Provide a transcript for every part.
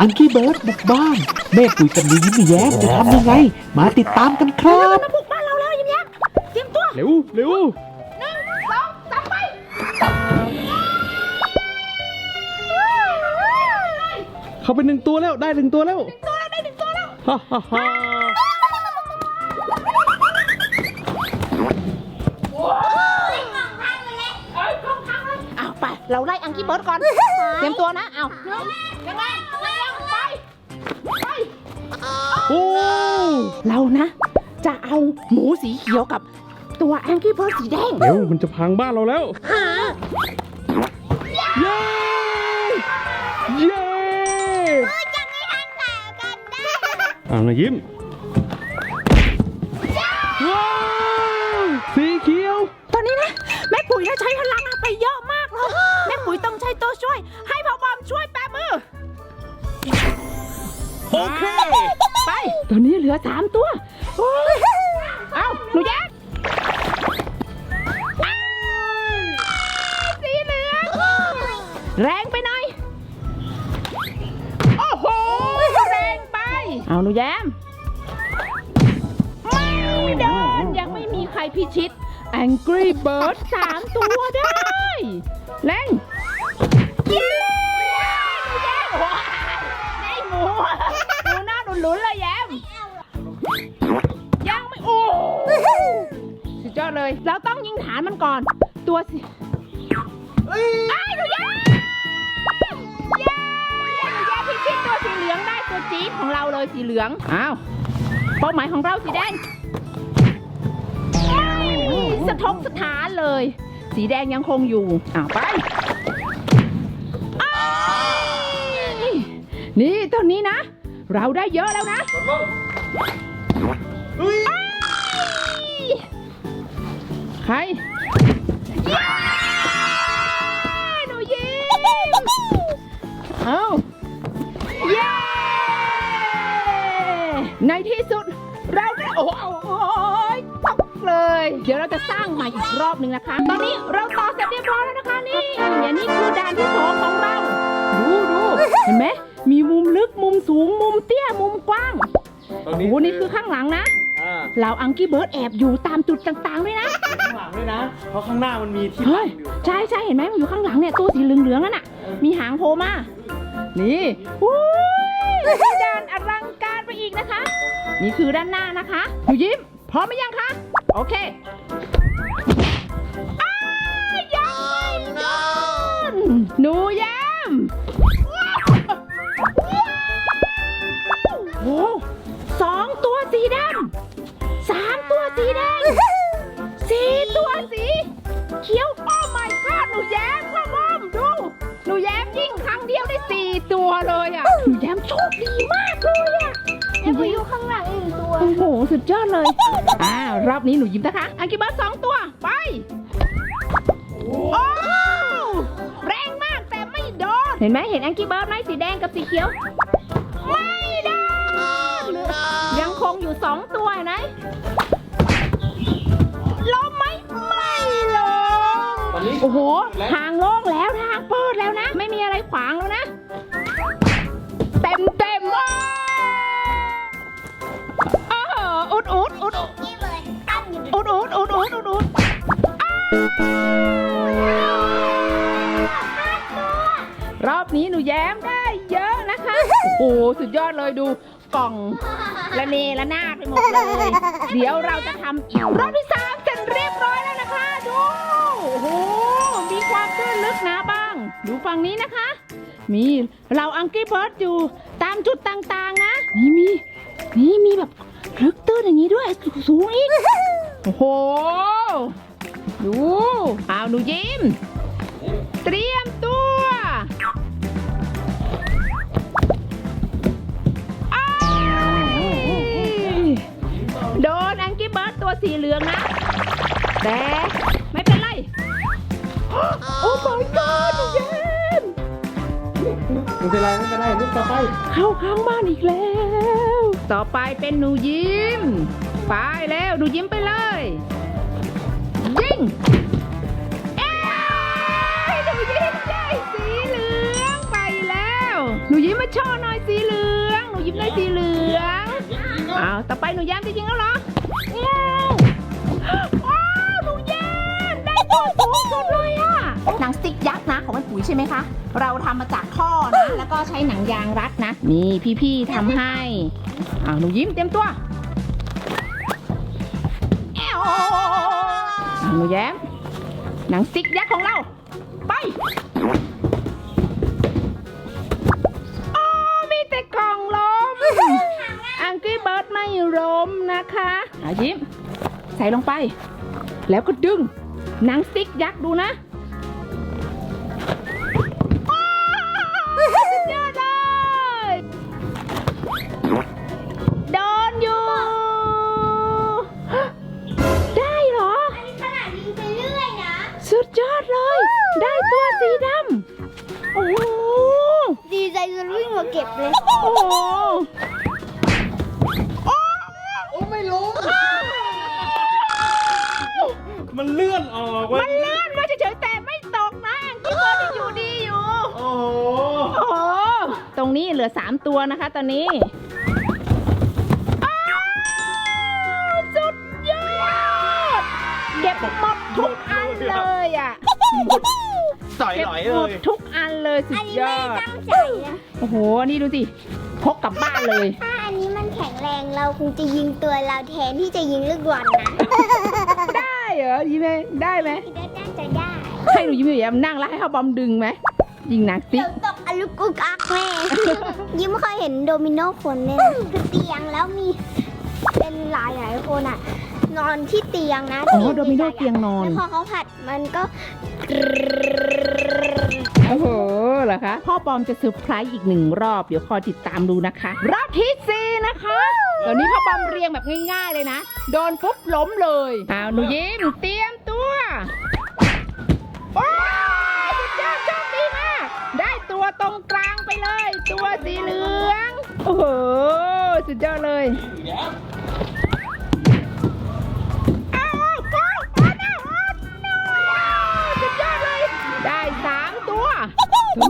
อังกี้เบิร์ดบุกบ้าน แม่ปุ๋ยกับหนูยิ้มแย้มจะทำยังไง มาติดตามกันครับมาบุกบ้านเราแล้วยิ้มแย้มเตรียมตัวเร็วเร็วหนึ่งสองสามไปเข้าไปหนึ่งตัวแล้วได้หนึ่งตัวแล้วตัวแล้วได้หนึ่งตัวแล้วฮ่าฮ่าฮ่าอ้าวไปเราไล่อังกี้เบิร์ดก่อนเตรียมตัวนะอ้าวหนึ่งยังไงยังไปไป โอ้เรานะ จะเอาหมูสีเขียวกับ ตัวแองกี้เบิร์ดสีแดงเร็วมันจะพังบ้านเราแล้วหาเย้ เย้อ่ามายิ้มว้าวสีเขียว ตอนนี้นะ แม่ปุ๋ยนะใช้พลัง อนนี้เหลือสามตัวโอ้ยเอาหนูแย้มสีเหลืองแรงไปหน่อย โอ้โห แรงไป เอาหนูแย้มไม่โดนยังไม่มีใครพิชิต Angry Bird สามตัวได้ แรงเย้หนูแย้มได้หมูหมูหน้าหนุนๆเลย เลยเราต้องยิงฐานมันก่อน ตัวสิไอ้ยหนูแย้มเย้หนูแย้มพิชิตตัวสีเหลืองได้ตัวจี๊ดของเราเลยสีเหลือง อ้าว เป้าหมายของเราสีแดงไม่สะทกสถานเลย สีแดงยังคงอยู่อ้าวไปอ้ายนี่ตอนนี้นะ เราได้เยอะแล้วนะอ้าย ใครเย้หนูยิ้มเอาเย้ในที่สุดเราได้โอ้โหโอ้ยตกเลย เดี๋ยวเราจะสร้างใหม่อีกรอบหนึ่งนะคะ ตอนนี้เราต่อเสร็จเรียบร้อยแล้วนะคะนี่เนี่ยนี่คือด่านที่สองของเรา ดูดูเห็นไหมมีมุมลึกมุมสูงมุมเตี้ยมุมกว้างตรงโอ้นี้โหนี่คือข้างหลังนะอ่า เราอังกี้เบิร์ดแอบอยู่ตามจุดต่างๆด้วยนะ ข้างหลังด้วยนะ เพราะข้างหน้ามันมีที่เฮ้ย อยู่ใช่ใช่เห็นไหมมันอยู่ข้างหลังเนี่ยตัวสีเหลืองๆนั่นน่ะ มีหางโผล่มา นี่อุ้ยมีด่านอลังการไปอีกนะคะ นี่คือด้านหน้านะคะหนูยิ้ม พร้อมไหมยังคะ โอเคอ้ายยังไม่โดนหนูแย้ ยังไปอยู่ข้างหลังอีกตัวโอ้โห สุดยอดเลยอ้าวรอบนี้หนูยิ้มนะคะอังกิบัสสองตัว ไป โอ้แรงมากแต่ไม่โดน เห็นไหมเห็นแองกี้เบิร์ดไหมสีแดงกับสีเขียว ไม่โดนยังคงอยู่สองตัวเห็นไหมลงไหมไม่ลงตอนนี้โอ้โห ทางโล่งแล้วทางเปิดแล้วนะ ดอุดอุดอุดอุดอุดรอบนี้หนูแย้มได้เยอะนะคะ โอ้โหสุดยอดเลยดูกล่องละเนละนาดไปหมดเลย เดี๋ยวเราจะทำอีกรอบที่สามเสร็จเรียบร้อยแล้วนะคะ ดู โอ้โห มีความตื้นลึกนะบ้าง ดูฝั่งนี้นะคะ มีเราอังกี้เบิร์ดอยู่ตามจุดต่างๆนะ นี่มี นี่มีแบบลึกตื้นอย่างนี้ด้วย สูงอีก โอ้โห ดู เอาหนูยิ้ม เตรียมตัวอ้ายโดนแองกี้เบิร์ดตัวสีเหลืองนะ แต่ไม่เป็นไร โอ้ my god หนูแย้มไม่เป็นไรไม่เป็นไรลูกต่อไป เข้าข้างบ้านอีกแล้ว ต่อไปเป็นหนูยิ้ม ไปแล้วหนูยิ้มไปเลยยิงเอ้ยหนูยิ้มได้สีเหลืองไปแล้วหนูยิ้มมาโชว์หน่อยสีเหลืองหนูยิ้มได้สีเหลืองอ้าวต่อไปหนูแย้มจริงๆแล้วเหรอว้าวว้าวหนูแย้มได้ตัวสูงสุดเลยอะหนังสติ๊กยักษ์นะของแม่ปุ๋ยใช่ไหมคะ เราทำมาจากท่อนะแล้วก็ใช้หนังยางรัดนะ นี่พี่ๆทำให้อ้าวหนูยิ้มเตรียมตัว หนูแย้ม หนังสติ๊กยักษ์ของเรา ไปโอ้มีแต่กล่องลมอังกี้เบิร์ดไม่ล้มนะคะอายิ้ม ใส่ลงไป แล้วก็ดึง หนังสติ๊กยักษ์ดูนะ จจนวิ่งมาเก็บเลยโอ้โหโอ้ไม่รู้ มันเลื่อนออกเว้มัยนเลื่อนมาเฉยๆแต่ไม่ตกนะที่บอลยังอยู่ดีอยู่ โอ้โหโอ้โหตรงนี้เหลือ 3 ตัวนะคะตอนนี้อ้าวสุดยอด เก็บหมดทุกอันเลยอะ สอยเก็บหลอยหเลมดย ทุกอันเลยสุอัดนนี้ยไม่อได้ด ตั้งใจนะโอ้โห นี่ดูสิ พกกลับบ้านเลย ถ้าอันนี้มันแข็งแรงเราคงจะยิงตัวเราแทนที่จะยิงลูกบอลนะได้เหรอยิ้มไหมได้ไหมคิดว่าน่าจะได้ให้หนูยิ้มอยู่ยามนั่งแล้วให้เขาบอมดึงไหม ยิงหนักสิ เดี๋ยวตกอลุกุกอักแม่ ยิ้มเคยเห็นโดมิโนคนเนี่ยนะคือเตียงแล้วมีเป็นหลายหลายๆคนอะ นอนที่เตียงนะอ๋อตีโดมิโนใหญ่ๆอะเตียงนอน แล้วพอเขาผัดมันก็ โอ้โหเหรอคะ พ่อบอมจะเซอร์ไพรส์อีกหนึ่งรอบ เดี๋ยวคอยติดตามดูนะคะ รอบที่สี่นะคะตอนนี้พ่อบอมเรียงแบบง่ายๆเลยนะ โดนปุ๊บล้มเลยอ้าวหนูยิ้มเตรียมตัวโอ้ยสุดยอดโชคดีมาก ได้ตัวตรงกลางไปเลย ตัวสีเหลือง โอ้โห สุดยอดเลย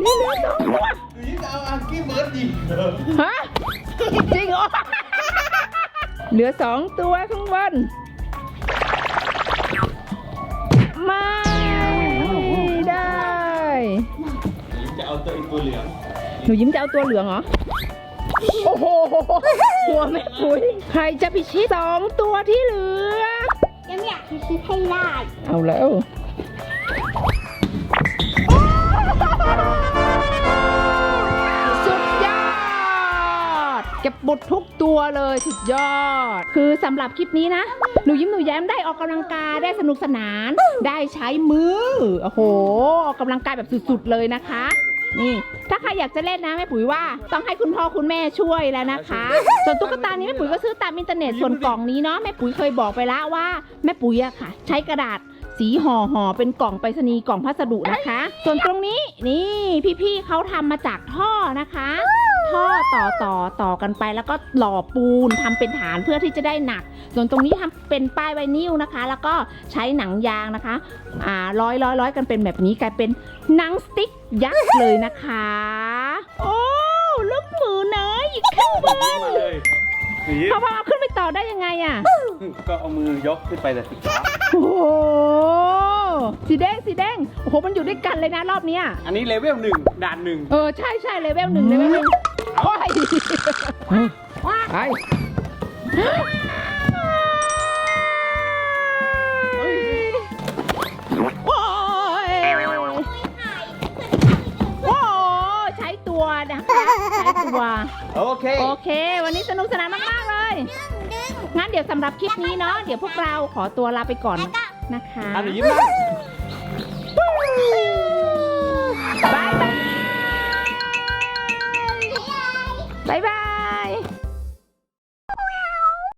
นี้เหลือสองตัวนี่จะเอาอังกี้เบิร์ดยิงเหรอฮะจริงเหรอเหลือสองตัวข้างบนไม่ได้จะเอาตัวอีกตัวเหลืองหนูยิ้มจะเอาตัวเหลืองเหรอโอ้โหหัวแม่ปุยใครจะพิชิตสองตัวที่เหลือยังอยากพิชิตให้ได้เอาแล้ว ดเก็บบุตรทุกตัวเลยสุดยอด คือสำหรับคลิปนี้นะ หนูยิ้มหนูแย้มได้ออกกำลังกายได้สนุกสนาน ได้ใช้มือ โอ้โห ออกกำลังกายแบบสุดๆเลยนะคะ นี่ ถ้าใครอยากจะเล่นนะแม่ปุ๋ยว่า ต้องให้คุณพ่อคุณแม่ช่วยแล้วนะคะ ส่วนตุ๊กตานี้แม่ปุ๋ยก็ซื้อตามอินเทอร์เน็ตส่วนกล่องนี้เนาะแม่ปุ๋ยเคยบอกไปแล้วว่าแม่ปุ๋ยอะค่ะ ใช้กระดาษสีห่อห่อเป็นกล่องไปรษณีย์กล่องพัสดุนะคะ ส่วนตรงนี้นี่พี่ๆเขาทำมาจากท่อนะคะ ท่อต่อต่อต่อกันไป แล้วก็หล่อปูนทำเป็นฐานเพื่อที่จะได้หนัก ส่วนตรงนี้ทำเป็นป้ายไวนิลนะคะ แล้วก็ใช้หนังยางนะคะอ่าร้อยร้อยร้อยกันเป็นแบบนี้กลายเป็นหนังสติ๊กยักษ์เลยนะคะ โอ้ลูกหมูน้อยอยู่ข้างบนมาเลยนี่พอพอเอาขึ้นไปต่อได้ยังไงอะก็เอามือยกขึ้นไปแต่สิครับโอ้โหสีแดงสีแดงโอ้โหมันอยู่ด้วยกันเลยนะรอบเนี้ยอันนี้เลเวลหนึ่งด่านหนึ่งเออใช่ใช่เลเวลหนึ่งเลเวลหนึ่งโอ้ ยไปโอ้ยโอ้ยใช้ตัวนะใช้ตัว โอเค โอเค วันนี้สนุกสนานมากมากเลยงั้นเดี๋ยวสำหรับคลิปนี้เนาะ เดี๋ยวพวกเราขอตัวลาไปก่อนนะคะ อันนี้มบ้าง บายบาย 拜拜。